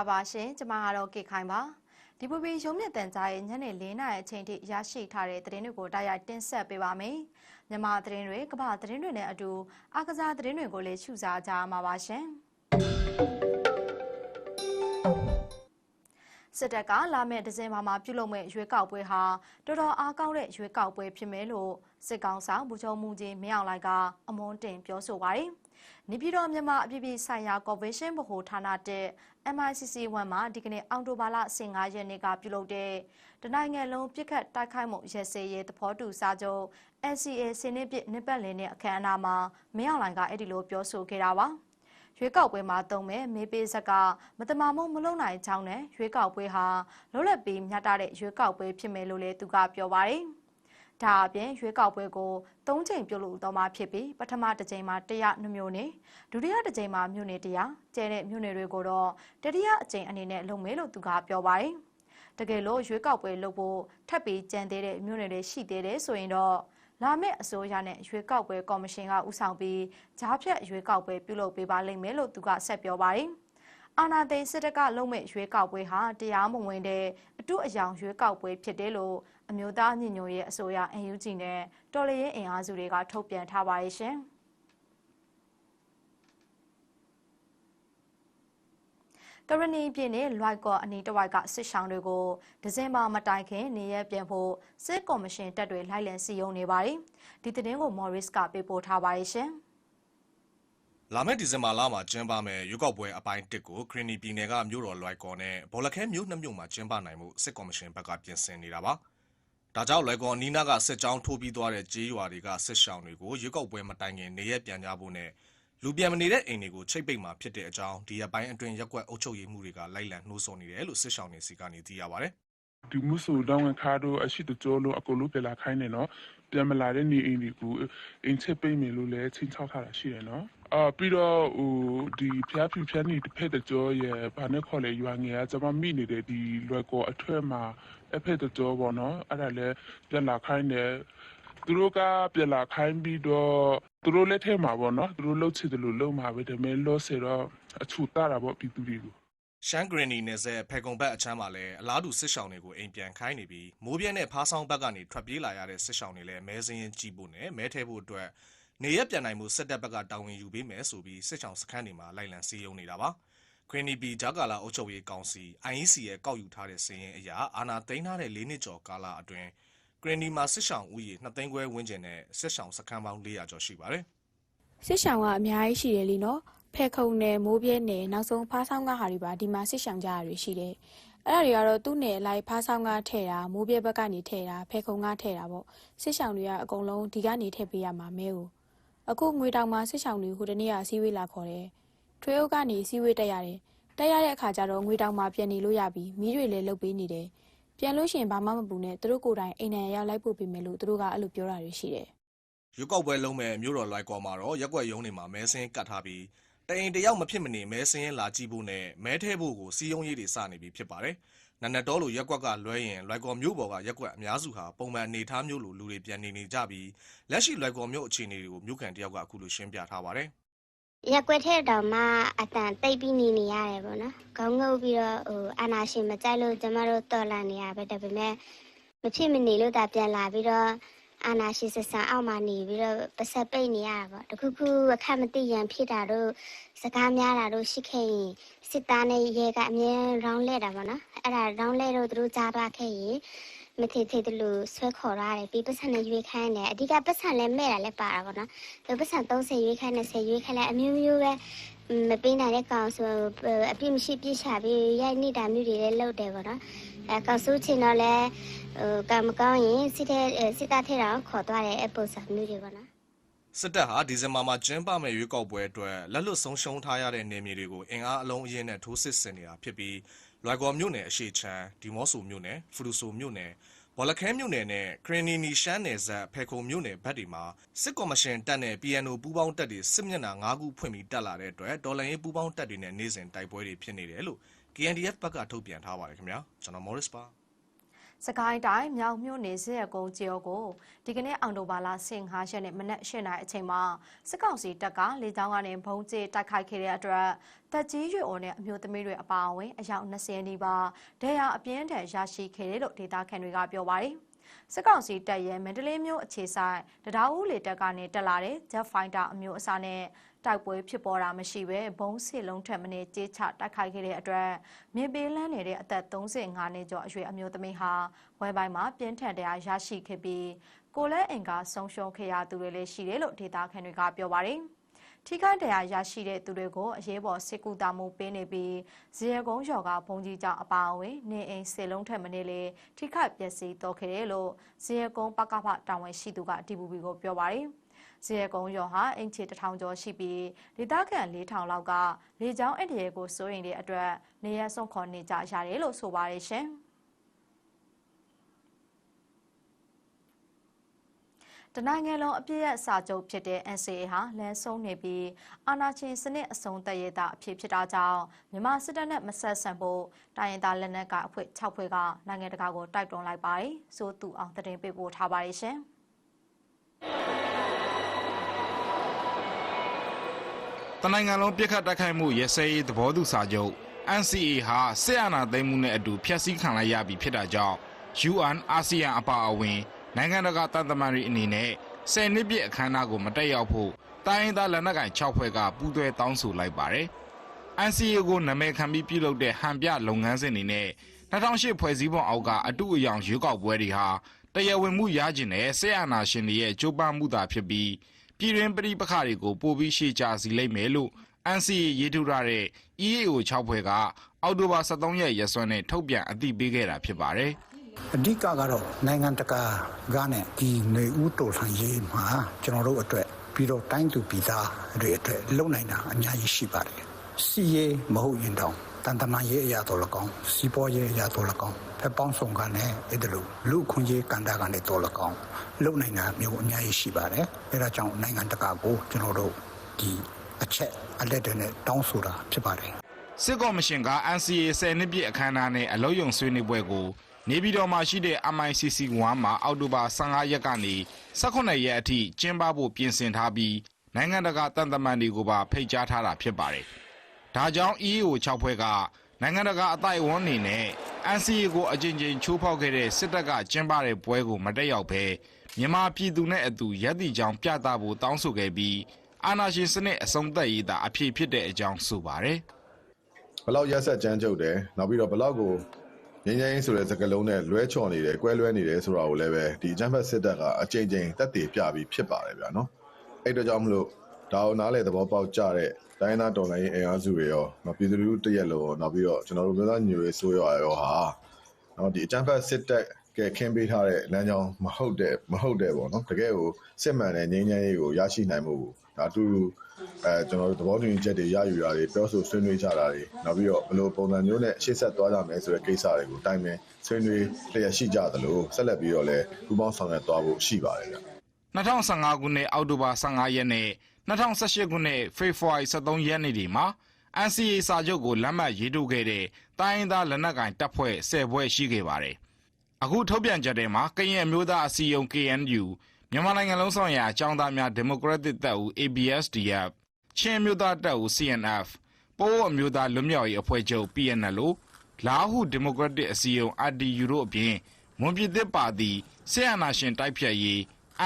လာပါရှင်ကျမကတော့ကေခိုင်ပါဒီပူပီရုံးမြင့်တန်ကြားရဲ့ညနေ၄နာရီအချိန်ထိရရှိထားတဲ့သတင်းတွေကိုတိုက်ရိုက်တင်ဆက်ပေးပါမယ်မြန်မာသတင်းတွေကမ္ဘာသတင်းတွေနဲ့အတူအကစားသတင်းတွေကိုလည်းရှုစားကြမှာပါရှင်စစ်တပ်ကလာမယ့်ဒီဇင်ဘာမှာပြုလုပ်မဲ့ရွေးကောက်ပွဲဟာတော်တော်အားကောင်းတဲ့ရွေးကောက်ပွဲဖြစ်မယ်လို့စစ်ကောင်ဆောင်ဗိုလ်ချုပ်မှုကြီးမင်းအောင်လှိုင်ကအမွန်းတင်ပြောဆိုပါတယ်။ နေပြည်တော်မြန်မာအပြည်ပြည်ဆိုင်ရာကော်ပိုရေးရှင်းဗဟိုဌာနတဲ့ MICC 1 မှာဒီကနေ့အောက်တိုဘာလ15ရက်နေ့ကပြုလုပ်တဲ့တနိုင်ငံလုံးပြစ်ခတ်တိုက်ခိုက်မှုရဲစဲရေးသဘောတူစာချုပ် NCA စင်းနစ်ပြနှစ်ပတ်လည်နဲ့အခမ်းအနားမှာမင်းအောင်လှိုင်ကအဲ့ဒီလိုပြောဆိုခဲ့တာပါ။ရွေးကောက်ပွဲမှာတုံးမဲ့မေးပေးဆက်ကမတမာမှုမလုံနိုင်ကြောင်းနဲ့ရွေးကောက်ပွဲဟာလွတ်လပ်ပြီးမြတ်တာတဲ့ရွေးကောက်ပွဲဖြစ်မယ်လို့လည်းသူကပြောပါတယ်။ ဒါအပြင်ရွေးကောက်ပွဲကို၃ချိန်ပြုလုပ်တော့မှာဖြစ်ပြီးပထမတစ်ချိန်မှာ100မြို့နယ်ဒုတိယတစ်ချိန်မှာမြို့နယ်100ကျဲတဲ့မြို့နယ်တွေကိုတော့တတိယအချိန်အနေနဲ့လုပ်မယ်လို့သူကပြောပါတယ်။တကယ်လို့ရွေးကောက်ပွဲလုပ်ဖို့ထပ်ပြီးကြံသေးတဲ့မြို့နယ်တွေရှိသေးတယ်ဆိုရင်တော့လာမယ့်အစိုးရနဲ့ရွေးကောက်ပွဲကော်မရှင်ကဦးဆောင်ပြီးဂျားဖြတ်ရွေးကောက်ပွဲပြုလုပ်ပေးပါလိမ့်မယ်လို့သူကဆက်ပြောပါတယ်။အာနာသိန်းစစ်တပ်ကလုံမဲ့ရွေးကောက်ပွဲဟာတရားမဝင်တဲ့အတုအယောင်ရွေးကောက်ပွဲဖြစ်တယ်လို့ အမျိုးသားညီညွတ်ရေးအစိုးရ NUG နဲ့တော်လှန်ရေးအင်အားစုတွေကထုတ်ပြန်ထားပါရဲ့ရှင်။ကရဏီပြည်နယ်လွိုက်ကော်အနီးတစ်ဝိုက်ကစစ်ဆောင်တွေကိုဒီဇင်ဘာမတိုင်ခင်နေရက်ပြန်ဖို့စစ်ကော်မရှင်တပ်တွေလိုက်လံစီယုံနေပါတယ်။ဒီသတင်းကို Morris ကပေးပို့ထားပါရဲ့ရှင်။လာမယ့်ဒီဇင်ဘာလမှာကျင်းပမယ်ရွေးကောက်ပွဲအပိုင်း1ကိုခရနီပြည်နယ်ကမြို့တော်လွိုက်ကော်နဲ့ဘော်လခဲမြို့နှစ်မြို့မှာကျင်းပနိုင်မှုစစ်ကော်မရှင်ဘက်ကပြင်ဆင်နေတာပါ။ ဒါကြောင့်လွိုက်ကော်နီးနားကစစ်ကြောင်းထိုးပြီးသွားတဲ့ကြေးရွာတွေကစစ်ရှောင်းတွေကိုရွေးကောက်ပွဲမတိုင်ခင်နေရက်ပြန်ကြဖို့နဲ့လူပြန်မနေတဲ့အိမ်တွေကိုချိတ်ပိတ်မှာဖြစ်တဲ့အကြောင်းဒီရက်ပိုင်းအတွင်းရက်ကွက်အုပ်ချုပ်ရေးမှုတွေကလိုက်လံနှိုးဆော်နေတယ်လို့စစ်ရှောင်းနေစီကနေသိရပါတယ်။ဒီမှုဆိုတောင်းခါတော့အရှိတကြောလို့အကုန်လုံးပြလာခိုင်းနေနော်ပြန်မလာတဲ့နေအိမ်တွေကိုအိမ်ချက်ပိတ်မယ်လို့လည်းချင်းချောက်ထားတာရှိတယ်နော် အာပြီးတော့ဟိုဒီဖျားဖြူဖျားနေတစ်ဖက်တကြောရဲ့ဘာနဲ့ခေါ်လဲရွာငယ်ကကျွန်မမိနေတဲ့ဒီလွယ်ကောအထွတ်မှာအဖက်တကြောပေါ့နော်အဲ့ဒါလည်းပြန်လာခိုင်းတယ်သူတို့ကပြန်လာခိုင်းပြီးတော့သူတို့လက်ထဲမှာပေါ့နော်သူတို့လှုပ်ချစ်တယ်လို့လှုပ်မှာပဲဒါပေမဲ့လော့စေတော့အချူတတာပေါ့ပြည်သူတွေကိုရှမ်းဂရနီနယ်ဆက်ဖဲကုံဘက်အချမ်းမှာလည်းအလားတူစစ်ရှောင်းတွေကိုအိမ်ပြန်ခိုင်းနေပြီးမိုးပြဲနဲ့ဖားဆောင်ဘက်ကနေထွက်ပြေးလာရတဲ့စစ်ရှောင်းတွေလည်းမဲစင်းရင်ကြည့်ဖို့နဲ့မဲထဲဖို့အတွက် နေရက်ပြန်နိုင်မှုစစ်တပ်ဘက်ကတာဝန်ယူပေးမယ်ဆိုပြီးစစ်ရှောင်းစခန်းတွေမှာလိုက်လံစီးရုံနေတာပါခရနီပီဂျာကာလာအုပ်ချုပ်ရေးကောင်စီ IEC ရဲ့ကောက်ယူထားတဲ့စည်ရင်အရာအာနာသိမ်းထားတဲ့၄နှစ်ကျော်ကာလအတွင်းဂရနီမှာစစ်ရှောင်းဦးရေ2သိန်းခွဲဝန်းကျင်နဲ့စစ်ရှောင်းစခန်းပေါင်း400ကျော်ရှိပါတယ်စစ်ဆောင်ကအများကြီးရှိတယ်လीနော်ဖဲခုံနယ်မိုးပြဲနယ်နောက်ဆုံးဖားဆောင်ကဟာတွေပါဒီမှာစစ်ဆောင်ကြရတွေရှိတယ်အဲ့ဒါတွေကတော့သူ့နယ်လိုက်ဖားဆောင်ကထဲ့တာမိုးပြဲဘက်ကနေထဲ့တာဖဲခုံကထဲ့တာပေါ့စစ်ဆောင်တွေကအကုန်လုံးဒီကနေထည့်ပေးရမှာမဲကို အခုငွေတောင်မှာစစ်ဆောင်တွေဟိုတနေ့ကအစည်းအဝေးလာခေါ်တယ်ထွေးအုပ်ကနေစည်းဝေးတက်ရတယ်တက်ရတဲ့အခါကျတော့ငွေတောင်မှာပြန်နေလို့ရပြီမီးတွေလည်းလုတ်ပေးနေတယ်ပြန်လို့ရှိရင်ဘာမှမပူနဲ့သူတို့ကိုယ်တိုင်အိမ်နယ်ရောက်လိုက်ပို့ပေးမယ်လို့သူတို့ကအဲ့လိုပြောတာတွေရှိတယ်ရွေးကောက်ပွဲလုံးမဲ့မြို့တော်လွိုက်ကော်မှာတော့ရက်ကွက်ရုံးတွေမှာမဲစင်းကတ်ထားပြီးတအိမ်တယောက်မဖြစ်မနေမဲစင်းလာကြည့်ဖို့နဲ့မဲထဲဖို့ကိုစီယုံရေးတွေစနေပြီဖြစ်ပါတယ်။ နနက်တော်လိုရက်ကွက်ကလွဲရင်လွိုက်ကော်မြို့ပေါ်ကရက်ကွက်အများစုဟာပုံမှန်အနေထားမျိုးလိုလူတွေပြန်နေနေကြပြီးလက်ရှိလွိုက်ကော်မြို့အခြေအနေတွေကိုမြို့ခံတယောက်ကအခုလိုရှင်းပြထားပါတယ်ရက်ွက်ထဲတောင်မှအတန်တိတ်ပြီးနေနေရတယ်ပေါ့နော်။ခေါင်းငုပ်ပြီးတော့ဟိုအာနာရှင်မကြိုက်လို့ကျမတို့တော်လန်နေရပဲဒါပေမဲ့မဖြစ်မနေလို့ဒါပြန်လာပြီးတော့ အာနာရှင်ဆက်ဆံအောက်မှာနေပြီးတော့ပဆက်ပိတ်နေရတာပေါ့။တခုခုအခက်မသိရန်ဖြစ်တာတို့စကားများတာတို့ရှိခဲ့ရင်စစ်သားနဲ့ရဲကအမြဲရောင်းလဲတာပေါ့နော်။အဲ့ဒါရောင်းလဲတော့သူတို့ကြားသွားခဲ့ရင်မထေထေတလူဆွဲခေါ်ရတယ်ပြီးပတ်စံနဲ့ရွေးခိုင်းတယ်အဓိကပတ်စံလည်းမဲ့တာလည်းပါတာပေါ့နော်။သူပတ်စံ30ရွေးခိုင်းနဲ့10ရွေးခိုင်းလည်းအမျိုးမျိုးပဲမပေးနိုင်တဲ့ကောင်ဆိုအပြစ်မရှိပြစ်ချပြီးရိုက်နေတာမျိုးတွေလည်းလုပ်တယ်ပေါ့နော် အဲကောင်စုချင်တော့လဲဟိုကံမကောင်းရင်စစ်တဲ့စစ်သားထဲတော့ခေါ်သွားတယ်အပုံစံမျိုးတွေပေါ့နော်စစ်တပ်ဟာဒီဇင်ဘာမှာကျင်းပမယ့်ရွေးကောက်ပွဲအတွက်လက်လွတ်ဆုံးရှုံးထားရတဲ့နေမြေတွေကိုအင်အားအလုံးအရင်နဲ့ထိုးစစ်ဆင်နေတာဖြစ်ပြီးလွိုက်ကော်မြို့နယ်အရှိချမ်းဒီမော့ဆိုမြို့နယ်ဖရူဆိုမြို့နယ်ဘော်လခဲမြို့နယ်နဲ့ခရနီနီရှမ်းနယ်ဇက်ဖေခုံမြို့နယ်ဘက်တွေမှာစစ်ကော်မရှင်တပ်နဲ့ PNO ပူးပေါင်းတပ်တွေစစ်မျက်နှာ၅ခုဖွင့်ပြီးတက်လာတဲ့အတွက်ဒေါ်လာရေးပူးပေါင်းတပ်တွေနဲ့နေစဉ်တိုက်ပွဲတွေဖြစ်နေတယ်လို့ KNDF ဘက်ကထုတ်ပြန်ထားပါတယ်ခင်ဗျာကျွန်တော် Morris ပါစကိုင်းတိုင်းမြောက်မြို့နယ်ဇက်ကုန်းကျော်ကိုဒီကနေ့အောက်တိုဘာလ15ရက်နေ့မနက်8:00နာရီအချိန်မှာစစ်ကောင်စီတပ်ကလေကြောင်းကနေဘုံကျဲတိုက်ခိုက်ခဲ့တဲ့အတွက်တပ်ကြီးရွေအိုနဲ့အမျိုးသမီးတွေအပါအဝင်အယောက်20နီးပါးဒဏ်ရာအပြင်းထန်ရရှိခဲ့တယ်လို့ဒေသခံတွေကပြောပါတယ်။စစ်ကောင်စီတပ်ရဲ့မန္တလေးမြို့အခြေဆိုင်တရားဦးလေတပ်ကနေတက်လာတဲ့ Jet Fighter အမျိုးအစားနဲ့ တိုက်ပွဲဖြစ်ပေါ်တာမရှိဘဲဘုံစစ်လုံးထက်မနည်းကြေးချတိုက်ခိုက်ခဲ့တဲ့အတွက်မြေပေးလန်းနေတဲ့အသက်35နှစ်ကျော်အရွယ်အမျိုးသမီးဟာဝဲပိုင်းမှာပြင်းထန်တရားရရှိခဲ့ပြီးကိုလည်းအင်ကဆုံးရှုံးခဲ့ရသူတွေလည်းရှိတယ်လို့ဒေတာခန်တွေကပြောပါတယ်။ထိခိုက်တရားရရှိတဲ့သူတွေကိုအရေးပေါ်စစ်ကူတာမှုပေးနေပြီးဇေယကုန်းရော်ကဘုံကြီးကြောင့်အပါအဝင်နေအိမ်စေလုံးထက်မနည်းလေထိခိုက်ပျက်စီးတော့ခဲ့တယ်လို့ဇေယကုန်းပကဖတာဝန်ရှိသူက DPP ကိုပြောပါတယ်။ ဇေယကုန်းရော်ဟာအင်ချီတထောင်ကျော်ရှိပြီးဒေသခံ4000လောက်ကလေကြောင်းအင်တရေကိုစိုးရင်တဲ့အတွက်နေရဆုံးခေါ်နေကြရတယ်လို့ဆိုပါတယ်ရှင်။တနိုင်ငံလုံးအပြည့်အစာချုပ်ဖြစ်တဲ့ NCA ဟာလမ်းဆုံးနေပြီးအာဏာချင်းစနစ်အဆုံးသတ်ရတာအဖြစ်ဖြစ်တာကြောင့်မြန်မာစစ်တပ်နဲ့မဆက်ဆံဖို့တိုင်းရင်းသားလက်နက်ကိုင်အဖွဲ့6ဖွဲ့ကနိုင်ငံတကာကိုတိုက်တွန်းလိုက်ပါတယ်။စိုးသူအောင်တရင်ပေးပို့ထားပါတယ်ရှင်။ တနိုင်ငံလုံးပြစ်ခတ်တိုက်ခိုက်မှုရဲစဲရေးသဘောတူစာချုပ် NCA ဟာစစ်အာဏာသိမ်းမှုနဲ့အတူဖျက်ဆီးခံလိုက်ရပြီဖြစ်တာကြောင့် UN အာဆီယံအပါအဝင် နိုင်ငံတကာတန်တမန်တွေအနေနဲ့ဆယ်နှစ်ပြည့်အခမ်းအနားကိုမတက်ရောက်ဖို့တိုင်းရင်းသားလက်နက်ကိုင်6ဖွဲ့ကပူးတွဲတောင်းဆိုလိုက်ပါတယ်။ NCA ကိုနာမည်ခံပြီးပြုလုပ်တဲ့ဟန်ပြလုပ်ငန်းစဉ်တွေနဲ့2008ဖွဲ့စည်းပုံအောက်ကအတူအယောင်ရွေးကောက်ပွဲတွေဟာတရားဝင်မှုရကျင်တဲ့စစ်အာဏာရှင်တွေရဲ့ကြိုးပမ်းမှုသာဖြစ်ပြီး ပြည်တွင်းပဋိပက္ခတွေကိုပိုပြီးရှေ့ကျစီလိမ့်မယ်လို့ NCA ရေးထုတ်ထားတဲ့ EAO 6ဖွဲ့ကအောက်တိုဘာ23ရက်ရက်စွဲနဲ့ထုတ်ပြန်အသိပေးခဲ့တာဖြစ်ပါတယ်။အဓိကကတော့နိုင်ငံတကာကနဲ့ဒီနေဦးတော်လှန်ရေးမှာကျွန်တော်တို့အတွက်ပြီးတော့တိုင်းသူပြည်သားတွေအတွက်လုံနိုင်တာအများကြီးရှိပါတယ်စီရေးမဟုတ်ရင်တောင်တန်တမာရေးအရာတော်လကောင်းစီးပွားရေးအရာတော်လကောင်း ဖက်ပေါင်းဆောင်ကလည်းအဲ့ဒါလိုလူခွင့်ရေးကန်တာကလည်းတော်လကောင်းလုံနိုင်တာမျိုးအများကြီးရှိပါတယ်အဲဒါကြောင့်နိုင်ငံတကာကိုကျွန်တော်တို့ဒီအချက်အလက်တွေနဲ့တောင်းဆိုတာဖြစ်ပါတယ်စစ်ကော်မရှင်က NCA 10နှစ်ပြည့်အခမ်းအနားနဲ့အလုံးယုံဆွေးနွေးပွဲကိုနေပြည်တော်မှာရှိတဲ့ MICC 1မှာအောက်တိုဘာ15ရက်ကနေ18ရက်အထိကျင်းပဖို့ပြင်ဆင်ထားပြီးနိုင်ငံတကာတန်တမန်တွေကိုပါဖိတ်ကြားထားတာဖြစ်ပါတယ်။ဒါကြောင့် EAO 6ဖွဲ့က နိုင်ငံတကာအတိုင်းအဝန်အနေနဲ့ NCA ကိုအကြိမ်ကြိမ်ချိုးဖောက်ခဲ့တဲ့စစ်တပ်ကကျင်းပတဲ့ပွဲကိုမတက်ရောက်ဘဲမြန်မာပြည်သူနဲ့အတူရပ်တည်ကြောင်းပြသဖို့တောင်းဆိုခဲ့ပြီးအာဏာရှင်စနစ်အဆုံးသတ်ရေးသာအဖြစ်ဖြစ်တဲ့အကြောင်းဆိုပါတယ်။ဘလောက်ရက်ဆက်ကြမ်းကြုတ်တယ်နောက်ပြီးတော့ဘလောက်ကိုငင်းငင်းဆိုတဲ့စကားလုံးနဲ့လွဲချော်နေတယ်ကွဲလွဲနေတယ်ဆိုတာကိုလည်းပဲဒီအချမ်းဖက်စစ်တပ်ကအကြိမ်ကြိမ်တက်တည်ပြပြီးဖြစ်ပါတယ်ဗျာနော်အဲ့တော့ကြောင့်မလို့ဒါကိုနားလေသဘောပေါက်ကြတဲ့ တိုင်းသားတော်လိုင်းရေးအင်အားစုတွေရောနော်ပြည်သူလူထုတရက်လုံးရောနောက်ပြီးတော့ကျွန်တော်တို့မျိုးသားညွေဆိုးရောရောဟာနော်ဒီအချမ်းဖက်စစ်တပ်ကခင်းပေးထားတဲ့လမ်းကြောင်းမဟုတ်တဲ့မဟုတ်တဲ့ပေါ့နော်တကယ်ကိုစစ်မှန်တဲ့ငြိမ်းချမ်းရေးကိုရရှိနိုင်မှုကိုဒါအတူတူအဲကျွန်တော်တို့သဘောတူညီချက်တွေရယူတာတွေပြောဆိုဆွေးနွေးကြတာတွေနောက်ပြီးတော့ဘယ်လိုပုံစံမျိုးနဲ့ရှေ့ဆက်သွားကြမယ်ဆိုတဲ့ကိစ္စတွေကိုတိုင်ပင်ဆွေးနွေးလျက်ရှိကြသလိုဆက်လက်ပြီးတော့လည်းပူးပေါင်းဆောင်ရွက်သွားဖို့ရှိပါတယ်ဗျ2015ခုနှစ်အောက်တိုဘာ15ရက်နဲ့ 2018ခုနှစ်ဖေဖော်ဝါရီ23ရက်နေ့တွေမှာ NCA စာချုပ်ကိုလက်မှတ်ရေးထိုးခဲ့တဲ့တိုင်းရင်းသားလက်နက်ကိုင်တပ်ဖွဲ့10ဖွဲ့ရှိခဲ့ပါတယ်။အခုထုတ်ပြန်ချက်ထဲမှာကရင်အမျိုးသားအစည်းအရုံး KNU မြန်မာနိုင်ငံလုံးဆိုင်ရာအကြောင်းသားများဒီမိုကရက်တစ်တပ်ဦး ABSDF ချင်းအမျိုးသားတပ်ဦး CNF ပိုးအမျိုးသားလွတ်မြောက်ရေးအဖွဲ့ချုပ် PNLO လာဟုဒီမိုကရက်တစ်အစည်းအရုံး RDU တို့အပြင်မွန်ပြည်သစ်ပါတီဆီယနာရှင်တိုက်ဖြတ်ရေး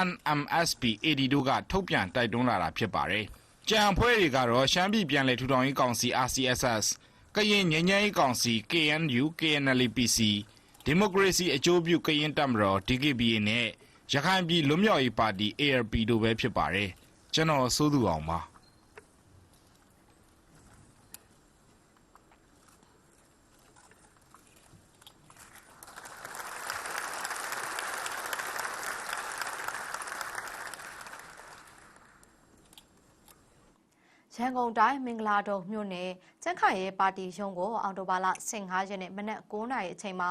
NMSP AD တို့ကထုတ်ပြန်တိုက်တွန်းလာတာဖြစ်ပါတယ်။ကြံအဖွဲ့တွေကတော့ရှမ်းပြည်ပြည်နယ်ထူထောင်ရေးကောင်စီ RCSS ကရင်ငြိမ်းချမ်းရေးကောင်စီ KNU KNLPC ဒီမိုကရေစီအကျိုးပြုကရင်တပ်မတော် DKBA နဲ့ရခိုင်ပြည်လွတ်မြောက်ရေးပါတီ ARP တို့ပဲဖြစ်ပါတယ်။ကျွန်တော်စိုးသူအောင်ပါ။ ရန်ကုန်တိုင်းမင်္ဂလာတုံမြို့နယ်ကျန်းခိုင်ရေးပါတီရုံးကိုအော်တိုဘာလ15ရက်နေ့မနက်9:00နာရီအချိန်မှာ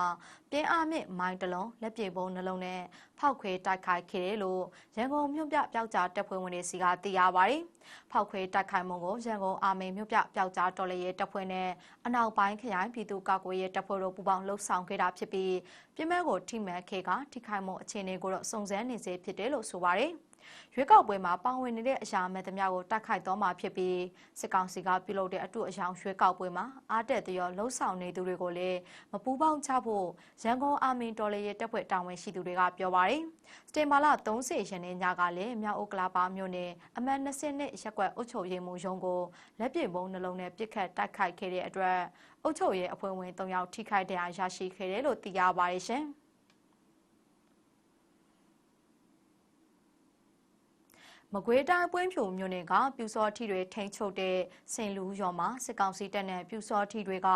ပြင်းအားမြင့်မိုင်းတစ်လုံးလက်ပြေပုံးနှလုံးနဲ့ဖောက်ခွဲတိုက်ခိုက်ခဲ့တယ်လို့ရန်ကုန်မြို့ပြပျောက်ကြားတပ်ဖွဲ့ဝင်တွေစီကသိရပါတယ်။ဖောက်ခွဲတိုက်ခိုက်မှုကိုရန်ကုန်အာမေမြို့ပြပျောက်ကြားတော်လှန်ရေးတပ်ဖွဲ့နဲ့အနောက်ပိုင်းခရိုင်ပြည်သူ့ကာကွယ်ရေးတပ်ဖွဲ့တို့ပူးပေါင်းလှုပ်ဆောင်ခဲ့တာဖြစ်ပြီးပြင်းမဲ့ကိုထိမှန်ခဲ့ကထိခိုက်မှုအခြေအနေကိုတော့စုံစမ်းနေစေဖြစ်တယ်လို့ဆိုပါတယ်။ ရွေးကောက်ပွဲမှာပါဝင်နေတဲ့အရာမဲ့သမျှကိုတိုက်ခိုက်တော့မှာဖြစ်ပြီးစစ်ကောင်စီကပြုလုပ်တဲ့အတူအယောင်ရွေးကောက်ပွဲမှာအားတက်သရောလှုပ်ဆောင်နေသူတွေကိုလည်းမပူးပေါင်းချဖို့ရန်ကုန်အာမင်တော်လေရဲ့တပ်ဖွဲ့တာဝန်ရှိသူတွေကပြောပါတယ်။စတင်မာလာ30ရက်နေ့ညကလည်းမြောက်ဥက္ကလာပါမြို့နယ်အမှတ်20နှစ်ရက်ကွက်အုပ်ချုပ်ရေးမှူးရုံးကိုလက်ပြပုံးနှလုံးနဲ့ပစ်ခတ်တိုက်ခိုက်ခဲ့တဲ့အတွက်အုပ်ချုပ်ရေးအဖွဲ့ဝင်3ယောက်ထိခိုက်ဒဏ်ရာရရှိခဲ့တယ်လို့သိရပါတယ်ရှင်။ မကွေးတိုင်းပွင့်ဖြူမြို့နယ်ကပြူစောထီတွေထိန်ချုပ်တဲ့စင်လူရော်မှာစစ်ကောင်စီတပ်နဲ့ပြူစောထီတွေက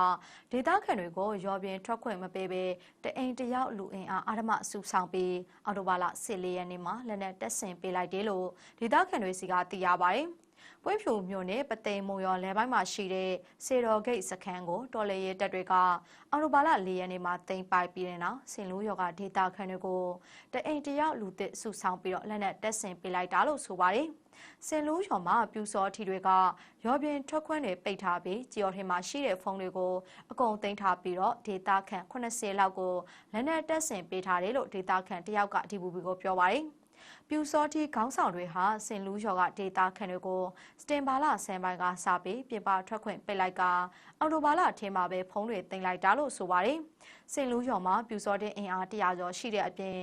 ဒေသခံတွေကိုရော်ပြင်းထွက်ခွင့်မပေးဘဲတအိမ်တယောက်လူအင်အားအာဓမစုဆောင်ပြီးအော်တိုဘာလ14ရက်နေ့မှာလက်နက်တပ်ဆင်ပေးလိုက်တယ်လို့ဒေသခံတွေစီကသိရပါတယ်။ ပွင့်ဖြူမြို့နယ်ပသိမ်မုံရော်လယ်ပိုင်းမှာရှိတဲ့စေတော်ဂိတ်စခန်းကိုတော်လေရဲတပ်တွေကအော်တိုဘာလ၄ရက်နေ့မှာတင်ပိုက်ပြီးတဲ့နောက်စင်လူရော်ကဒေတာခန်တွေကိုတအိမ်တယောက်လူသစ်စုဆောင်ပြီးတော့လက်နက်တပ်ဆင်ပေးလိုက်တာလို့ဆိုပါတယ်စင်လူရော်မှာပြူစောထီတွေကရော်ပြင်ထွက်ခွင့်တွေပိတ်ထားပြီးဂျီယော်ထင်မှာရှိတဲ့ဖုန်းတွေကိုအကုန်သိမ်းထားပြီးတော့ဒေတာခန်80လောက်ကိုလက်နက်တပ်ဆင်ပေးထားတယ်လို့ဒေတာခန်တယောက်ကဒီဘူဘီကိုပြောပါတယ် ပြူစောတိခေါင်းဆောင်တွေဟာစင်လူးရော်ကဒေတာခံတွေကိုစတင်ဘာလဆန်ပိုင်းကစပြီးပြင်ပထွက်ခွင့်ပိတ်လိုက်ကအော်တိုဘာလအထင်းမှာပဲဖုံးတွေတင်လိုက်တာလို့ဆိုပါတယ်။စင်လူးရော်မှာပြူစောတဲ့အင်အား100ကျော်ရှိတဲ့အပြင်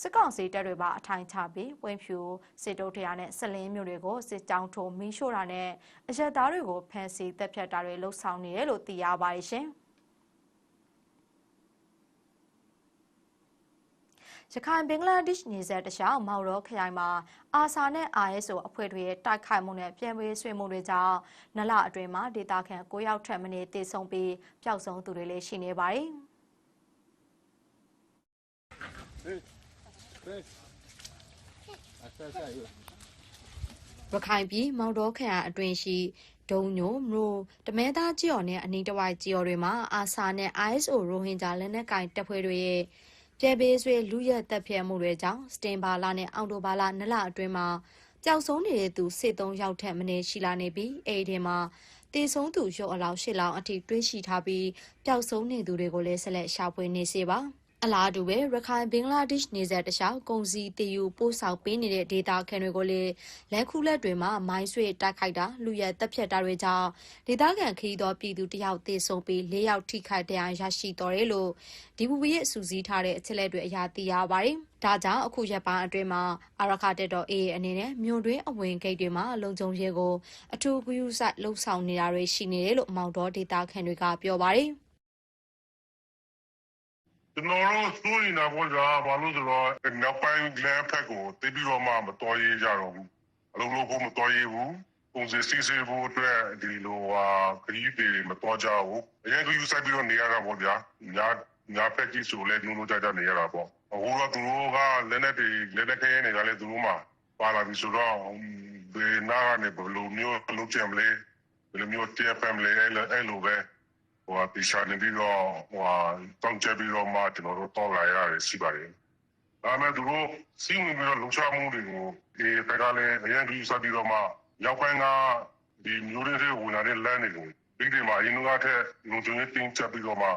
စစ်ကောင်စီတပ်တွေပါအထိုင်ချပြီးပွင့်ဖြူစစ်တုတ်ထရာနဲ့ဆက်လင်းမျိုးတွေကိုစစ်ကြောင်းထိုးမီးရှို့တာနဲ့အရက်သားတွေကိုဖမ်းဆီးတပ်ဖြတ်တာတွေလှုပ်ဆောင်နေတယ်လို့သိရပါတယ်ရှင်။ ရခိုင်ဘင်္ဂလားဒေ့ရှ်နေဆက်တခြားမောင်ရောခရိုင်မှာအာဆာနဲ့ ISO အဖွဲ့တွေရဲ့တိုက်ခိုက်မှုနဲ့ပြန်ပေးဆွေးမှုတွေကြောင့်နလအတွင်းမှာဒေတာခန်9ယောက်ထက်မနည်းတေဆုံးပြီးပျောက်ဆုံးသူတွေလည်းရှိနေပါတယ်ရခိုင်ပြည်မောင်တော်ခရိုင်အတွင်းရှိဒုံညိုမြို့တမဲသားကြော်နဲ့အနီးတစ်ဝိုက်ကြော်တွေမှာအာဆာနဲ့ ISO ရိုဟင်ဂျာလက်နက်ကင်တပ်ဖွဲ့တွေရဲ့ ပြဲပေးဆွေလူရက်တက်ဖြတ်မှုတွေကြောင့်စတင်ဘာလာနဲ့အောက်တိုဘာလနှစ်လအတွင်းမှာကြောက်ဆုံးနေတဲ့သူစစ်သုံးယောက်ထက်မနည်းရှိလာနေပြီးအဲ့ဒီမှာတေဆုံးသူရုပ်အလောင်းရှစ်လောင်းအထိတွေးရှိထားပြီးပျောက်ဆုံးနေသူတွေကိုလည်းဆက်လက်ရှာဖွေနေစေပါ အလားတူပဲရခိုင်ဘင်္ဂလားဒေ့ရှ်နေဆက်တခြားကုန်စည်တည်ယူပို့ဆောင်ပေးနေတဲ့ဒေတာခံတွေကိုလည်းလက်ခုလက်တွေမှာမိုင်းဆွေတိုက်ခိုက်တာလူရဲတပ်ဖြတ်တာတွေကြောင့်ဒေတာခံခီးသောပြည်သူတယောက်သေဆုံးပြီး၄ယောက်ထိခိုက်ဒဏ်ရာရရှိတော်တယ်လို့ဒီဘူဘီရဲ့စူးစီးထားတဲ့အချက်လက်တွေအရာသိရပါတယ်။ဒါကြောင့်အခုရက်ပိုင်းအတွင်းမှာအာရခတက်တော် AA အနေနဲ့မြို့တွင်းအဝင်ဂိတ်တွေမှာလုံခြုံရေးကိုအထူးဂရုစိုက်လှုပ်ဆောင်နေတာတွေရှိနေတယ်လို့မောင်တော်ဒေတာခံတွေကပြောပါတယ်။ ကျွန်တော်တို့စိုးနေတာပေါ့ကြာဘာလို့ဆိုတော့နောက်ပိုင်းလမ်းဖက်ကိုတိတ်ပြီးတော့မှမတော်ရေးကြတော့ဘူးအလုံးလုံးကိုမတော်ရေးဘူးပုံစံစီစီဖို့အတွက်ဒီလိုဟာခရီးတွေမတော်ကြဘူးအရင်ကယူဆိုင်ပြီးတော့နေရတာပေါ့ဗျာညာညာဖက်ကြီးဆိုလဲနုံနုံကြကြနေရတာပေါ့ဟိုကသူတို့ကလက်နဲ့တွေလက်နဲ့ခဲနေကြလဲသူတို့မှပါလာပြီဆိုတော့ဘယ်နာကနေဘယ်လိုမျိုးလုပ်ကြမလဲဘယ်လိုမျိုး TFM လဲအဲ့လိုအဲ့လိုပဲ ဟိုတီရှာနေပြီးတော့ဟိုတောင်းချက်ပြီးတော့မှကျွန်တော်တို့တောက်လာရတယ်ရှိပါတယ်။ဒါမဲ့သူတို့စီးဝင်ပြီးတော့လုံချမှုတွေကိုဒီတကလည်းအရင်ကယူဆပြီးတော့မှရောက်ပိုင်းကဒီမျိုးတွေဝင်လာတဲ့လမ်းတွေကိုဒီဒီမှာအရင်ကထက်လုံခြုံရေးတင်းချက်ပြီးတော့မှ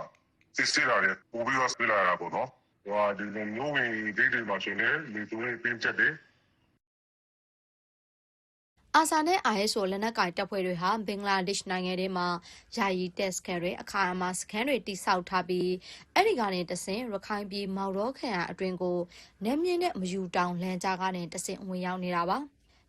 စစ်စစ်လာတယ်ပို့ပြီးတော့ဆွေးလာတာပေါ့နော်။ဟိုဒီမျိုးဝင်ဒီဒီမှာရှင်လေဒီသူတွေတင်းချက်တယ် အာဆာနဲ့ ISO လက်နက်ကင်တပ်ဖွဲ့တွေဟာဘင်္ဂလားဒေ့ရှ်နိုင်ငံထဲမှာယာယီတက်စကန်တွေအခါအမာစကန်တွေတိစောက်ထားပြီးအဲ့ဒီကနေတဆင်ရခိုင်ပြည်မော်ရောခရိုင်အတွင်းကိုနေမြင့်တဲ့မယူတောင်လမ်းကြားကနေတဆင်ဝင်ရောက်နေတာပါ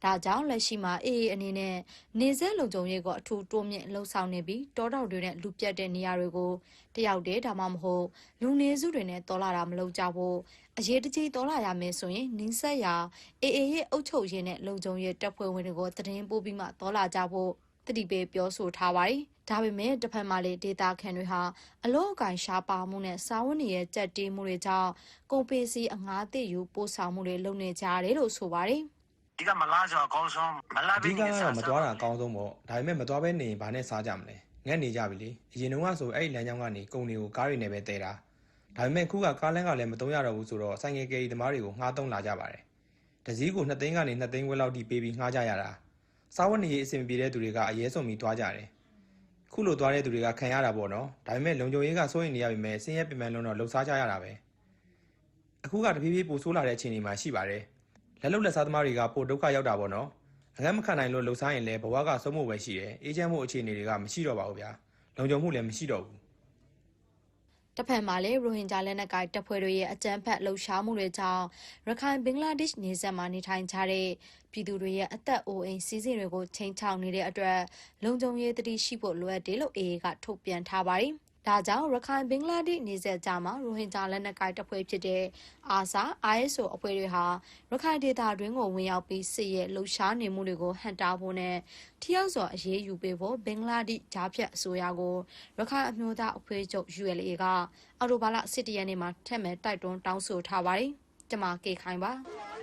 ဒါကြောင့်လက်ရှိမှာအေအေအနေနဲ့နေဆက်လုံခြုံရေးကိုအထူးတိုးမြင့်လှုပ်ဆောင်နေပြီးတောတောက်တွေနဲ့လူပြတ်တဲ့နေရာတွေကိုတယောက်တည်းဒါမှမဟုတ်လူနေစုတွေနဲ့တော်လာတာမလုပ်ကြဖို့အရေးတကြီးတော်လာရမယ်ဆိုရင်နင်းဆက်ရာအေအေရဲ့အုပ်ချုပ်ရေးနဲ့လုံခြုံရေးတပ်ဖွဲ့ဝင်တွေကိုတရင်ပို့ပြီးမှတော်လာကြဖို့တတိပေးပြောဆိုထားပါတယ်။ဒါပေမဲ့တစ်ဖက်မှာလေဒေတာခန်တွေဟာအလို့အကင်ရှားပါမှုနဲ့စာဝန်ရဲ့ကြက်တေးမှုတွေကြောင့်ကုန်ပစ္စည်းအငားသစ်ယူပို့ဆောင်မှုတွေလုပ်နေကြရတယ်လို့ဆိုပါတယ်။ ဒီကမလားဆိုအကောင်းဆုံးမလားအဓိပြီးကကတော့မသွားတာအကောင်းဆုံးပေါ့ဒါပေမဲ့မသွားဘဲနေရင်ဘာနဲ့စားကြမလဲငတ်နေကြပြီလေအရင်တုန်းကဆိုအဲ့ဒီလမ်းကြောင်းကနေကုန်တွေကိုကားတွေနဲ့ပဲတည်တာဒါပေမဲ့ခုကကားလမ်းကလည်းမသုံးရတော့ဘူးဆိုတော့ဆိုင်ငယ်ကယ်ရီသမားတွေကိုငှားသုံးလာကြပါတယ်တစည်းကို2သိန်းကနေ2သိန်းခွဲလောက်ထိပေးပြီးငှားကြရတာစားဝတ်နေရေးအဆင်မပြေတဲ့သူတွေကအရေးဆုံးပြီးသွားကြတယ်ခုလိုသွားတဲ့သူတွေကခံရတာပေါ့နော်ဒါပေမဲ့လုံခြုံရေးကစိုးရိမ်နေရပြီမဲ့ဆင်းရဲပင်ပန်းလုံးတော့လှုပ်ရှားကြရတာပဲအခုကတဖြည်းဖြည်းပိုဆိုးလာတဲ့အခြေအနေမှာရှိပါတယ် လက်လုံလက်စားသမားတွေကပိုဒုက္ခရောက်တာပေါ့နော်အငတ်မခံနိုင်လို့လှုပ်ရှားရင်လည်းဘဝကဆုံးဖို့ပဲရှိတယ်အေးချမ်းမှုအခြေအနေတွေကမရှိတော့ပါဘူးဗျာလုံခြုံမှုလည်းမရှိတော့ဘူးတစ်ဖက်မှာလည်းရိုဟင်ဂျာလက်နက်ကိုင်တပ်ဖွဲ့တွေရဲ့အကြမ်းဖက်လှုပ်ရှားမှုတွေကြောင့်ရခိုင်ဘင်္ဂလားဒေ့ရှ်နယ်စပ်မှာနေထိုင်ကြတဲ့ပြည်သူတွေရဲ့အသက်အိုးအိမ်စီးစိမ်တွေကိုချိန်ချောက်နေတဲ့အတွက်လုံခြုံရေးတတိရှိဖို့လိုအပ်တယ်လို့ AA ကထုတ်ပြန်ထားပါတယ်။ ဒါကြောင့်ရခိုင်ဘင်္ဂလားဒေ့ရှ်နယ်စပ်ကြားမှာရိုဟင်ဂျာလက်နက်ကိုင်တပ်ဖွဲ့ဖြစ်တဲ့အာဆာ ISO အဖွဲ့တွေဟာရခိုင်ဒေသတွင်းကိုဝင်ရောက်ပြီးစစ်ရဲလှုပ်ရှားနေမှုတွေကိုဟန့်တားဖို့နဲ့ထိရောက်စွာအရေးယူပေးဖို့ဘင်္ဂလားဒေ့ရှ်ဂျားဖြတ်အစိုးရကိုရခိုင်အမျိုးသားအဖွဲ့ချုပ် ULA ကအော်တိုဘာလ17ရက်နေ့မှာထက်မဲ့တိုက်တွန်းတောင်းဆိုထားပါတယ်။ကျမကေခိုင်ပါ။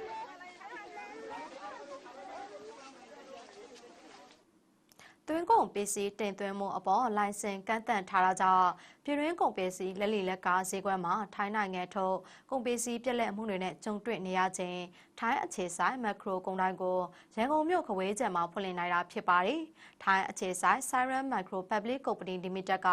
သွင်းကုန်ပစ္စည်းတင်သွင်းမှုအပေါ်လိုင်စင်ကန့်သတ်ထားတာကြောင့်ပြည်တွင်းကုန်ပစ္စည်းလက်လီလက်ကားဈေးကွက်မှာထိုင်းနိုင်ငံထုတ်ကုန်ပစ္စည်းပြက်လက်မှုတွေနဲ့ကြုံတွေ့နေရခြင်းထိုင်းအခြေဆိုင်မက်ခရိုကုန်တိုင်းကိုရန်ကုန်မြို့ခဝေးကျံမှာဖွင့်လှစ်နိုင်တာဖြစ်ပါတယ်။ထိုင်းအခြေဆိုင် Siren Micro Public Company Limited က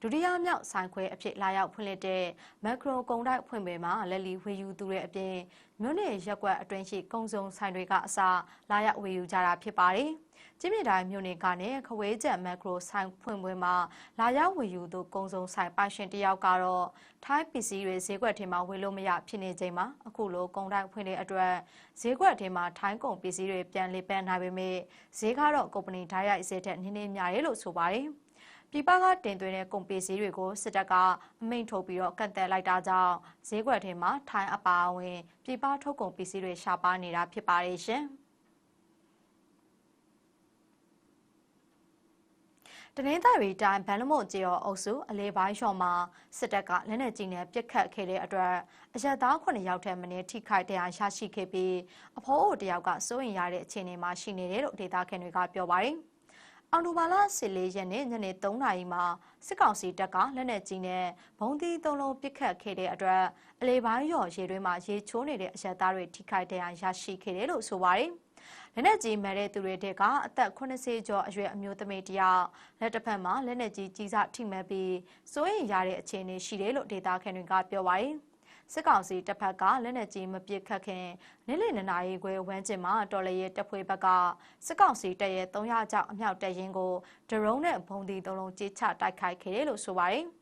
ဒုတိယမြောက်ဆိုင်ခွဲအဖြစ်လာရောက်ဖွင့်လှစ်တဲ့မက်ခရိုကုန်တိုင်းဖွင့်ပေမှာလက်လီဝေယူသူတွေအပြင်မြို့နယ်ရက်ကွက်အတွင်းရှိကုန်စုံဆိုင်တွေကအစားလာရောက်ဝေယူကြတာဖြစ်ပါတယ်။ ကျင်းမြတိုင်းမြို့နယ်ကနေခဝေးကျံမက်ခရိုဆိုင်ဖွင့်ပွဲမှာလာရောက်ဝေယူသူကုံစုံဆိုင်ပိုင်ရှင်တယောက်ကတော့ထိုင်းပစ္စည်းတွေဈေးကွက်ထဲမှာဝယ်လို့မရဖြစ်နေချိန်မှာအခုလိုကုန်တိုင်းဖွင့်တဲ့အတွက်ဈေးကွက်ထဲမှာထိုင်းကုန်ပစ္စည်းတွေပြန်လေပန်းနိုင်ပေမဲ့ဈေးကတော့ကုမ္ပဏီဓာတ်ရိုက်ဈေးထက်နည်းနည်းများတယ်လို့ဆိုပါတယ်ပြည်ပကတင်သွင်းတဲ့ကုန်ပစ္စည်းတွေကိုစစ်တပ်ကအမိန့်ထုတ်ပြီးတော့ကန့်သက်လိုက်တာကြောင့်ဈေးကွက်ထဲမှာထိုင်းအပါအဝင် ပြည်ပထုတ်ကုန်ပစ္စည်းတွေရှားပါနေတာဖြစ်ပါတယ်ရှင်။ တနင်္သာရီတိုင်းဗန်လမွန်ကျေရော်အုပ်စုအလေးပိုင်းရှော့မှာစစ်တပ်ကလက်နက်ကြီးနဲ့ပစ်ခတ်ခဲ့တဲ့အတွက်အရက်သား9ယောက်ထက်မနည်းထိခိုက်ဒဏ်ရာရရှိခဲ့ပြီးအဖိုးအိုတယောက်ကစိုးရင်ရတဲ့အခြေအနေမှာရှိနေတယ်လို့ဒေသခံတွေကပြောပါတယ်။အော်တိုဘာလ14ရက်နေ့ညနေ3နာရီမှာစစ်ကောင်စီတပ်ကလက်နက်ကြီးနဲ့ဘုံသီးသုံးလုံးပစ်ခတ်ခဲ့တဲ့အတွက်အလေးပိုင်းရော်ရေတွင်းမှာရေချိုးနေတဲ့အရက်သားတွေထိခိုက်ဒဏ်ရာရရှိခဲ့တယ်လို့ဆိုပါတယ်။ လက်နက်ကြီးမှန်တဲ့သူတွေတက်ကအသက်80ကျော်အရွယ်အမျိုးသမီးတယောက်လက်တစ်ဖက်မှာလက်နက်ကြီးကြီးစားထိမှန်ပြီးစိုးရင်ရတဲ့အခြေအနေရှိတယ်လို့ဒေတာခန်တွေကပြောပါတယ်စစ်ကောင်စီတပ်ဖက်ကလက်နက်ကြီးမပစ်ခတ်ခင်နေ့လယ်နှစ်နာရီခွဲဝန်းကျင်မှာတော်လရဲတပ်ဖွဲ့ဘက်ကစစ်ကောင်စီတပ်ရဲ့300ကျောက်အမြောက်တပ်ရင်းကိုဒရုန်းနဲ့ဘုံဒီသုံးလုံးကြေချတိုက်ခိုက်ခဲ့တယ်လို့ဆိုပါတယ်။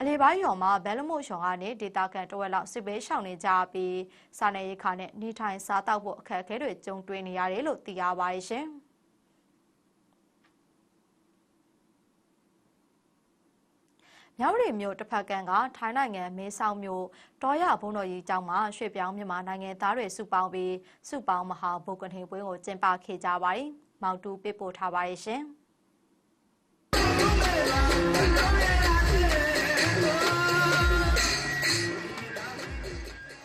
အလေပိုင်းရွာမှာဘဲလမို့ရွာကနေဒေတာကန်တဝက်လောက်စစ်ဘေးရှောင်နေကြပြီးစာနယ်ရိခါနဲ့နေထိုင်စားတောက်ဖို့အခက်အခဲတွေကြုံတွေ့နေရတယ်လို့သိရပါတယ်ရှင်။မြောက်ရီမြို့တစ်ဖက်ကန်ကထိုင်းနိုင်ငံမဲဆောက်မြို့တောရဘုံတော်ကြီးကျောင်းမှာရွှေပြောင်းမြန်မာနိုင်ငံသားတွေစုပေါင်းပြီးစုပေါင်းမဟာဘုတ်ကနေပွဲကိုကျင်းပခဲ့ကြပါတယ်။မောက်တူပေးပို့ထားပါတယ်ရှင်။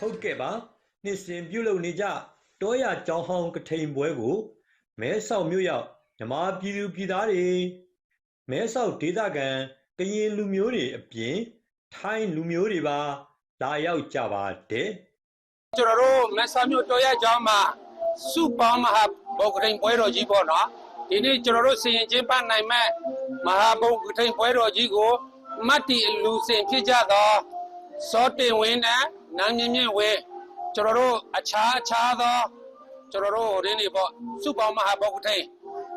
ဟုတ်ကဲ့ပါနှစ်စဉ်ပြုလုပ်နေကြတောရကြောင်းဟောင်းကထိန်ပွဲကိုမဲဆောက်မြို့ရောက်ဓမ္မပြည်သူပြည်သားတွေမဲဆောက်ဒေသခံကရင်လူမျိုးတွေအပြင် ထိုင်းလူမျိုးတွေပါလာရောက်ကြပါတယ်။ကျွန်တော်တို့မဆာမြို့တော်ရကျောင်းမှာစုပေါင်းမဟာဘုတ်ကရင်ပွဲတော်ကြီးပေါ့နော်ဒီနေ့ကျွန်တော်တို့စီရင်ချင်းပနိုင်မဲ့မဟာဘုတ်ကရင်ပွဲတော်ကြီးကိုမတ်တီအလူစင်ဖြစ်ကြသောစောတင်ဝင်းနဲ့ နန်းမြင့်မြင့်ဝင်းကျွန်တော်တို့အခြားအခြားသောကျွန်တော်တို့ရင်းနေပေါ့စုပေါင်းမဟာဘုတ်ကရင်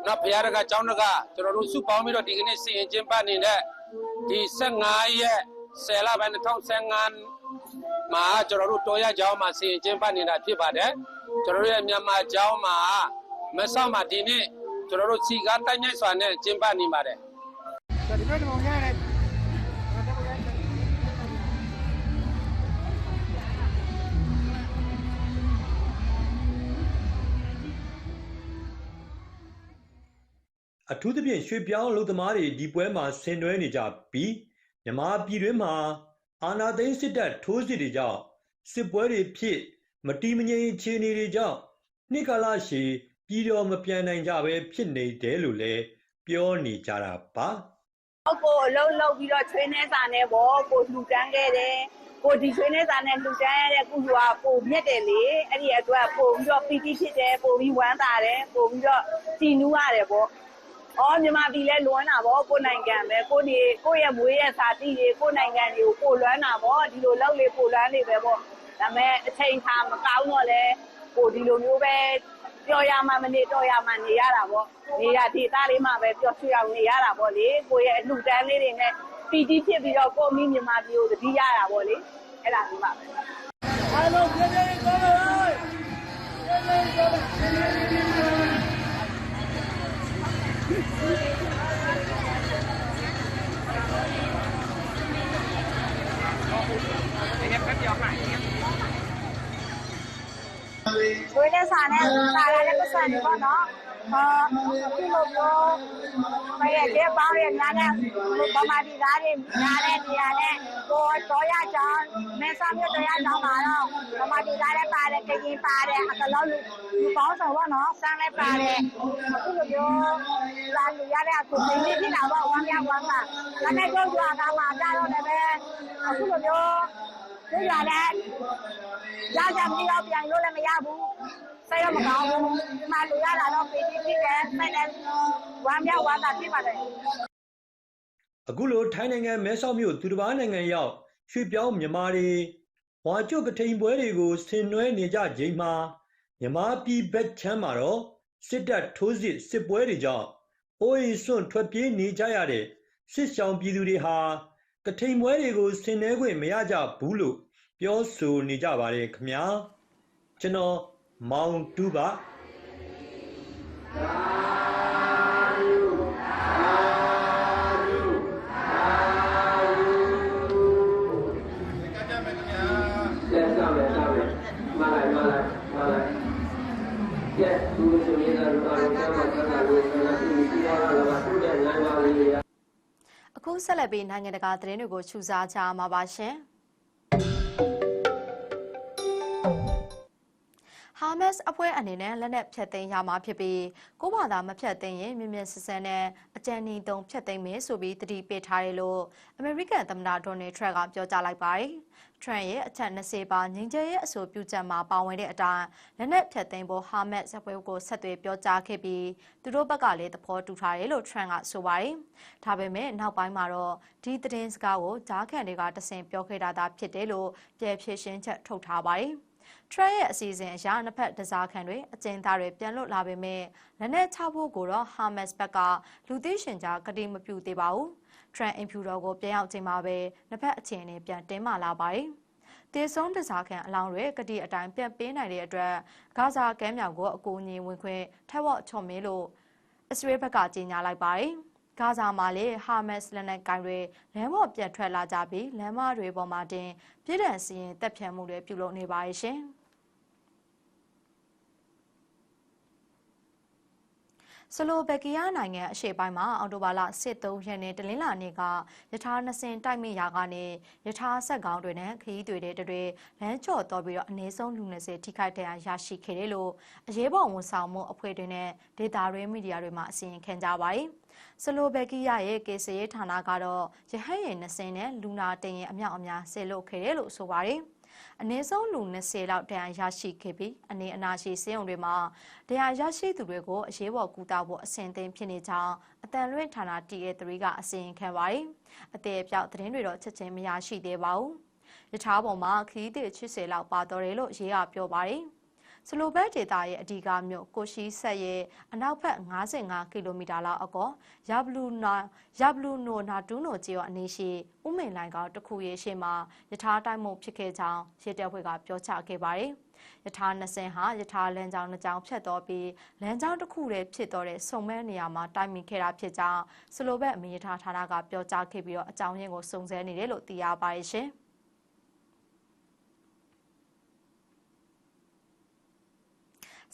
နော်ဘုရားတကကျောင်းတကကျွန်တော်တို့စုပေါင်းပြီးတော့ဒီကနေ့စီရင်ချင်းပနေတဲ့ဒီ15ရက်10လပိုင်း2015မှာကျွန်တော်တို့တော်ရကျောင်းမှာစီရင်ကျင်းပနေတာဖြစ်ပါတယ်ကျွန်တော်တို့ရဲ့မြန်မာကျောင်းမှာမဆောက်မှာဒီနေ့ကျွန်တော်တို့စီကားတိုက်ညိုက်စွာနဲ့ကျင်းပနေပါတယ် အထူးသဖြင့်ရွှေပြောင်းအလုပ်သမားတွေဒီပွဲမှာဆင်နွှဲနေကြပြီးမြမာပြည်တွင်းမှာအာဏာသိမ်းစစ်တပ်ထိုးစစ်တွေကြောင့်စစ်ပွဲတွေဖြစ်မတီမငြိမ်အခြေအနေတွေကြောင့်နှစ်ကာလရှည်ပြည်တော်မပြန်နိုင်ကြပဲဖြစ်နေတယ်လို့လည်းပြောနေကြတာပါဟုတ်ကိုအလုံးလုံးပြီးတော့ချွေးနေစာနဲ့ပေါ့ကိုလှူတန်းခဲ့တယ်ကိုဒီချွေးနေစာနဲ့လှူတန်းရတဲ့ကုလူကပိုမြက်တယ်လေအဲ့ဒီအတွက်ပိုပြီးတော့ပီတိဖြစ်တယ်ပိုပြီးဝမ်းသာတယ်ပိုပြီးတော့တည်နူးရတယ်ပေါ့ အော်မြန်မာပြည်လဲလွမ်းတာပေါ့ကိုနိုင်ငံပဲကိုနေကိုရဲ့မွေးရဲ့စာတိတွေကိုနိုင်ငံတွေကိုပိုလွမ်းတာပေါ့ဒီလိုလောက်လေပိုလွမ်းနေပဲပေါ့ဒါပေမဲ့အချိန်ခါမကောင်းတော့လဲကိုဒီလိုမျိုးပဲပြောရမှမနေတော့ရမှနေရတာပေါ့နေရဒေသလေးမှာပဲပျော်ရွှင်အောင်နေရတာပေါ့လေကိုရဲ့အလှူတန်းလေးတွေနဲ့ပီတိဖြစ်ပြီးတော့ကိုမိမြန်မာပြည်ကိုတတိရတာပေါ့လေအဲ့ဒါဒီမှာပဲအားလုံးပြည့်ပြည့်ကောင်းပါလားပြည့် ပြည့်ကောင်းပါဝေးတဲ့စာနဲ့စာရတဲ့ပတ်စံတွေပေါ့နော်အာဒီလိုမျိုးမရတဲ့ပေါင်းရများတဲ့ဗမာပြည်သားတွေများတဲ့နေရာနဲ့ကိုတော့ရကြောင်းမဲဆာမျိုးတော့ရကြောင်းလာတော့ဗမာပြည်သားလည်းပါတယ်ကရင်ပါတယ်အကလောက်လူလူပေါင်းစုံပေါ့နော်စမ်းလည်းပါတယ်အခုလိုမျိုးလာလူရတဲ့အခုသိနေဖြစ်တာပေါ့ဝမ်းမြောက်ဝမ်းသာဒါနဲ့ကြောက်ကြတာမှကြတော့လည်းပဲအခုလိုမျိုး သူရတဲ့ရကြမလို့ပြန်လို့လည်းမရဘူးစိတ်ရမကောင်းဘူးဒီမှာလူရတာတော့ပြည်ပြည်ဖြစ်တယ်စိတ်နဲ့ဝမ်းမြောက်ဝမ်းသာဖြစ်ပါတယ်အခုလိုထိုင်းနိုင်ငံမဲဆောက်မြို့သူတစ်ပါးနိုင်ငံရောက်ရွှေပြောင်းမြန်မာတွေဝါကျွတ်ကထိန်ပွဲတွေကိုဆင်နွှဲနေကြချိန်မှာမြန်မာပြည်ဘက်ချမ်းမှာတော့စစ်တပ်ထိုးစစ်စစ်ပွဲတွေကြောင့်အိုးအိမ်စွန့်ထွက်ပြေးနေကြရတဲ့စစ်ရှောင်ပြည်သူတွေဟာကထိန်ပွဲတွေကိုဆင်နွှဲခွင့်မရကြဘူးလို့ ပြောဆိုနေကြပါတယ်ခင်ဗျာကျွန်တော်မောင်တူပါလက်ဆောင်လက်ဆောင်မလိုက်မလိုက်မလိုက်ကျက်သူဆိုရင်တော့ဘာလို့ကျမ်းမှာဆက်တာလို့ဆန္ဒပြုပြီးတော့လာသူ့ရဲ့လမ်းပါလေးရအခုဆက်လက်ပြီးနိုင်ငံတကာသတင်းတွေကိုခြူစားကြမှာပါရှင် thank you ဟာမတ်စ်အဖွဲ့အနေနဲ့လက်နက်ဖျက်သိမ်းရမှာဖြစ်ပြီးကိုဘာသာမဖျက်သိမ်းရင်မြင့်မြင့်ဆဆန်နဲ့အကြံဉာဏ်သုံးဖျက်သိမ်းမယ်ဆိုပြီးတတိပေးထားတယ်လို့အမေရိကန်သမ္မတဒေါ်နယ်ထရန့်ကပြောကြားလိုက်ပါတယ်။ထရန့်ရဲ့အချက်20ပါငြိမ်းချမ်းရေးအဆိုပြုချက်မှာပါဝင်တဲ့အတိုင်းလက်နက်ဖျက်သိမ်းဖို့ဟာမတ်စ်အဖွဲ့ကိုဆက်သွယ်ပြောကြားခဲ့ပြီးသူတို့ဘက်ကလည်းသဘောတူထားတယ်လို့ထရန့်ကဆိုပါတယ်။ဒါပေမဲ့နောက်ပိုင်းမှာတော့ဒီသတင်းစကားကိုဂျားခံတွေကတဆင်ပြောခဲ့တာသာဖြစ်တယ်လို့ပြန်ဖြေရှင်းချက်ထုတ်ထားပါတယ်။ ထရန့်ရဲ့အစီအစဉ်အရနှစ်ဖက်တစားခံတွေအကျဉ်းသားတွေပြန်လွတ်လာပေမဲ့လက်နက်ချဖို့ကိုတော့ဟာမတ်စ်ဘက်ကလူသိရှင်ကြားကတိမပြုသေးပါဘူး။ထရန့်အင်ဖြူတော်ကိုပြန်ရောက်ချိန်မှာပဲနှစ်ဖက်အခြေအနေပြန်တင်းမာလာပါတယ်။တေဆုံးတစားခံအလောင်းတွေကတိအတိုင်းပြန်ပေးနိုင်တဲ့အတွက်ဂါဇာကမ်းမြောင်ကိုအကူအညီဝင်ခွင့်ထက်ဝက်ချော်မင်းလို့အစ္စရေးဘက်ကကြေညာလိုက်ပါတယ်။ ဂါဇာမှာလေဟာမတ်စ်လက်နက်ကိုင်တွေလမ်းပေါ်ပြန်ထွက်လာကြပြီးလမ်းမတွေပေါ်မှာတင်ပြည်ထန်စီရင်တပ်ဖြတ်မှုတွေပြုလုပ်နေပါရဲ့ရှင်။ဆလိုဘက်ကီးယားနိုင်ငံအရှေ့ပိုင်းမှာအော်တိုဘာလ23ရက်နေ့တလင်းလာနေ့ကယထာနှစ်စင်တိုက်မိရာကနေယထာဆက်ကောင်းတွေနဲ့ခရီးတွေတဲ့တွေလမ်းကျော်တော့ပြီးတော့အနည်းဆုံးလူ20ထိခိုက်တဲ့အရရှိခဲ့တယ်လို့အရေးပေါ်ဝန်ဆောင်မှုအဖွဲ့တွေနဲ့ဒေတာတွေမီဒီယာတွေမှာအစီရင်ခံကြပါတယ်။ ဆလိုဘက်ကီးယားရဲ့ကေစရေးဌာနကတော့ရဟတ်ရင်20နဲ့လူနာတင်ရင်အမြောက်အများဆေလွတ်ခဲ့တယ်လို့ဆိုပါတယ်။အနည်းဆုံးလူ20လောက်တရားရရှိခဲ့ပြီးအနေအနာရှိစေုံတွေမှာတရားရရှိသူတွေကိုအရေးပေါ်ကူတာဖို့အဆင်သင့်ဖြစ်နေကြောင်းအတန်လွင့်ဌာန TA3 ကအစီရင်ခံပါတယ်။အသေးအပြောက်သတင်းတွေတော့ချက်ချင်းမရရှိသေးပါဘူး။ရထားပေါ်မှာခရီးသည်80လောက်ပါတော်တယ်လို့ရေးရပြောပါတယ်။ ဆလိုဘက်ဒေတာရဲ့အဓိကမြို့ကိုရှိဆက်ရဲ့အနောက်ဘက်55ကီလိုမီတာလောက်အကောရဘလူနာရဘလူနိုနာတူးနိုကျေးအနီးရှိဥမိန်လိုင်ကောင်တစ်ခုရဲ့ရှေ့မှာယထာတိုက်မှုဖြစ်ခဲ့ကြောင်းရဲတပ်ဖွဲ့ကပြောချခဲ့ပါတယ်။ယထာ20ဟာယထာလမ်းကြောင်းနှစ်ကြောင်းဖြတ်တော်ပြီးလမ်းကြောင်းတစ်ခုတည်းဖြစ်တော်တဲ့စုံမဲနေရာမှာတိုက်မိခဲ့တာဖြစ်ကြောင်းဆလိုဘက်အမည်ယထာဌာနကပြောကြားခဲ့ပြီးတော့အကြောင်းရင်းကိုစုံစမ်းနေတယ်လို့သိရပါတယ်ရှင်။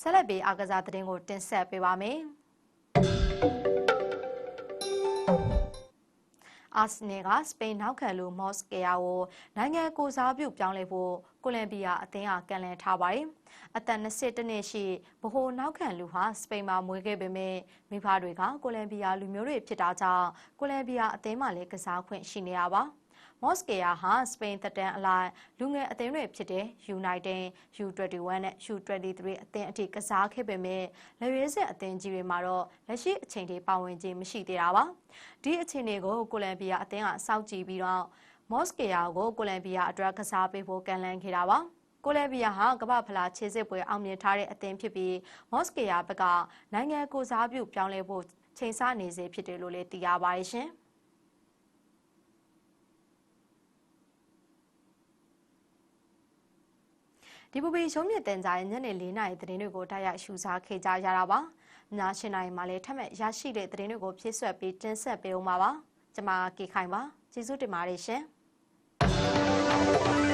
ဆက်လက်ပြီးအားကစားသတင်းကိုတင်ဆက်ပေးပါမယ်။အာဆနယ်ကစပိန်နောက်ခံလူမော့စကေယာကိုနိုင်ငံကိုစားပြုပြောင်းလဲဖို့ကိုလံဘီယာအသင်းကကန့်လန့်ထားပါတယ်။အသက်22နှစ်ရှိဗဟိုနောက်ခံလူဟာစပိန်မှာမွေးခဲ့ပေမဲ့မိဖတွေကကိုလံဘီယာလူမျိုးတွေဖြစ်တာကြောင့်ကိုလံဘီယာအသင်းမှာလည်းကစားခွင့်ရှိနေတာပါ။ မော့စကေယာဟာစပိန်သက်တမ်းအလိုက်လူငယ်အသင်းတွေဖြစ်တဲ့ United, U21 နဲ့ U23 အသင်းအထိကစားခဲ့ပေမဲ့လက်ရွေးစက်အသင်းကြီးတွေမှာတော့လက်ရှိအချိန်ထိပါဝင်ခြင်းမရှိသေးတာပါ။ဒီအခြေအနေကိုကိုလံဘီယာအသင်းကစောင့်ကြည့်ပြီးတော့မော့စကေယာကိုကိုလံဘီယာအတွက်ကစားပေးဖို့ကန့်လန့်ခဲ့တာပါ။ကိုလံဘီယာဟာကမ္ဘာဖလားခြေစစ်ပွဲအောင်မြင်ထားတဲ့အသင်းဖြစ်ပြီးမော့စကေယာဘက်ကနိုင်ငံကိုစားပြုပြောင်းလဲဖို့ချိန်ဆနေစေဖြစ်တယ်လို့လည်းသိရပါတယ်ရှင်။ ဒီပူပီရုံးမြင့်တင်ကြရဲ့ညနေ၄နာရီသတင်းတွေကိုတိုက်ရိုက်ရှုစားခဲ့ကြရတာပါ။ည၈နာရီမှာလည်းထပ်မံရရှိတဲ့သတင်းတွေကိုဖြည့်ဆွက်ပြီးတင်ဆက်ပေးဦးမှာပါ။ကျွန်မကေခိုင်ပါ။ကျေးဇူးတင်ပါတယ်ရှင်။